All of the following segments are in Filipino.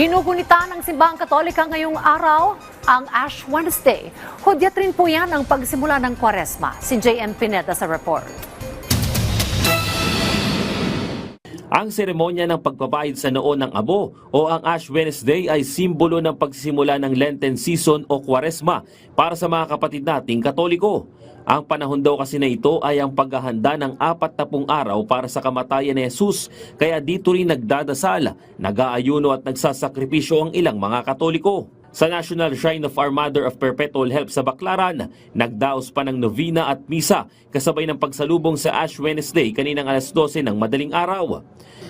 Ginugunita ng Simbahang Katolika ngayong araw ang Ash Wednesday. Hudyat rin po yan ang pagsimula ng Kwaresma. Si JM Pineda sa report. Ang seremonya ng pagpapahid sa noo ng abo o ang Ash Wednesday ay simbolo ng pagsisimula ng Lenten season o Kwaresma para sa mga kapatid nating Katoliko. Ang panahon daw kasi na ito ay ang paghahanda ng apat na pung araw para sa kamatayan ni Jesus kaya dito rin nagdadasal, nag-aayuno at nagsasakripisyo ang ilang mga Katoliko. Sa National Shrine of Our Mother of Perpetual Help sa Baclaran, nagdaos pa ng novena at misa kasabay ng pagsalubong sa Ash Wednesday kaninang alas 12 ng madaling araw.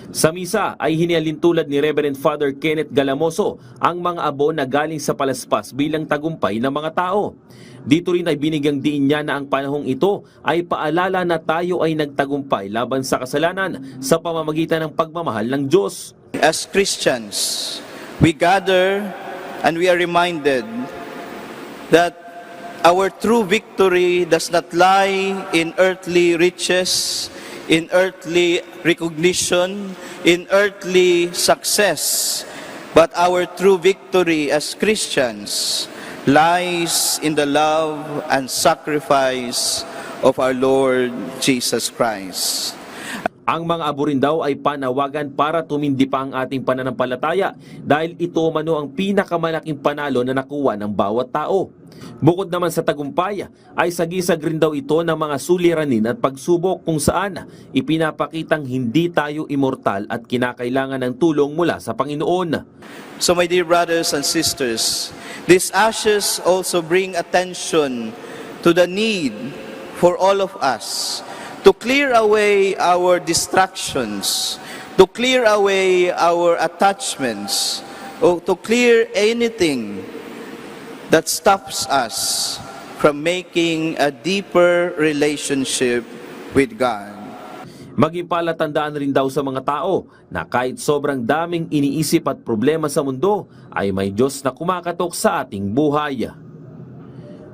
Sa misa ay hinialin tulad ni Reverend Father Kenneth Galamoso ang mga abo na galing sa palaspas bilang tagumpay ng mga tao. Dito rin ay binigyang diin niya na ang panahong ito ay paalala na tayo ay nagtagumpay laban sa kasalanan sa pamamagitan ng pagmamahal ng Diyos. As Christians, we gather and we are reminded that our true victory does not lie in earthly riches, in earthly recognition, in earthly success, but our true victory as Christians lies in the love and sacrifice of our Lord Jesus Christ. Ang mga abo rin daw ay panawagan para tumindi pa ang ating pananampalataya dahil ito mano ang pinakamalaking panalo na nakuha ng bawat tao. Bukod naman sa tagumpay, ay sagisag rin daw ito ng mga suliranin at pagsubok kung saan ipinapakitang hindi tayo immortal at kinakailangan ng tulong mula sa Panginoon. So, my dear brothers and sisters, these ashes also bring attention to the need for all of us to clear away our distractions, to clear away our attachments, or to clear anything that stops us from making a deeper relationship with God. Maging palatandaan rin daw sa mga tao na kahit sobrang daming iniisip at problema sa mundo, ay may Diyos na kumakatok sa ating buhay.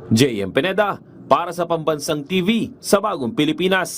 JM Pineda, para sa Pambansang TV sa Bagong Pilipinas.